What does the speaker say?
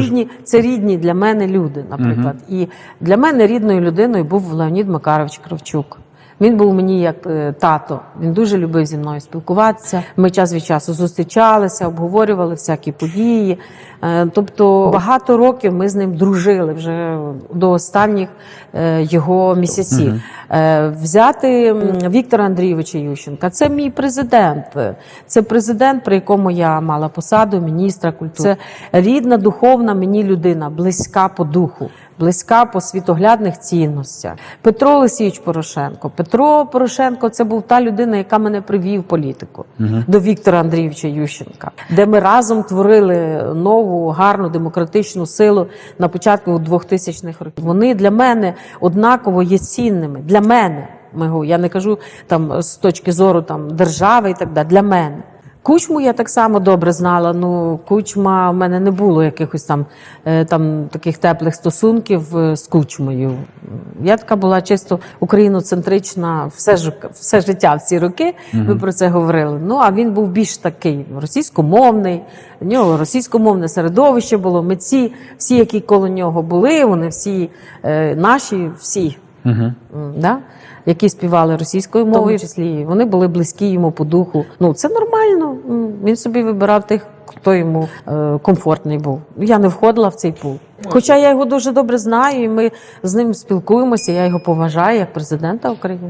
Рідні це рідні для мене люди, наприклад. І для мене рідною людиною був Леонід Макарович Кравчук. Він був мені як е, тато. Він дуже любив зі мною спілкуватися. Ми час від часу зустрічалися, обговорювали всякі події. Е, Тобто багато років ми з ним дружили вже до останніх е, його місяців. Е, Взяти Віктора Андрійовича Ющенка. Це мій президент. Це президент, при якому я мала посаду міністра культури. Це рідна, духовна мені людина, близька по духу, близька по світоглядних цінностях. Петро Олексійович Порошенко. Петро Порошенко це був та людина, яка мене привів політику до Віктора Андрійовича Ющенка, де ми разом творили нову гарну демократичну силу на початку 2000-х років. Вони для мене однаково є цінними. Для мене я не кажу там з точки зору там держави і так далі. Для мене. Кучму я так само добре знала. Ну, кучма в мене не було якихось там, е, там таких теплих стосунків е, з кучмою. Я така була чисто україноцентрична все, ж, все життя в ці роки. Ми про це говорили. Ну а він був більш такий російськомовний. У нього російськомовне середовище було. Митці, всі, які коло нього були, вони всі е, наші, всі. М, Да? Які співали російською мовою, в числі вони були близькі йому по духу. Ну це нормально. Він собі вибирав тих, хто йому е, комфортний був. Я не входила в цей пул. Хоча я його дуже добре знаю, і ми з ним спілкуємося. Я його поважаю як президента України.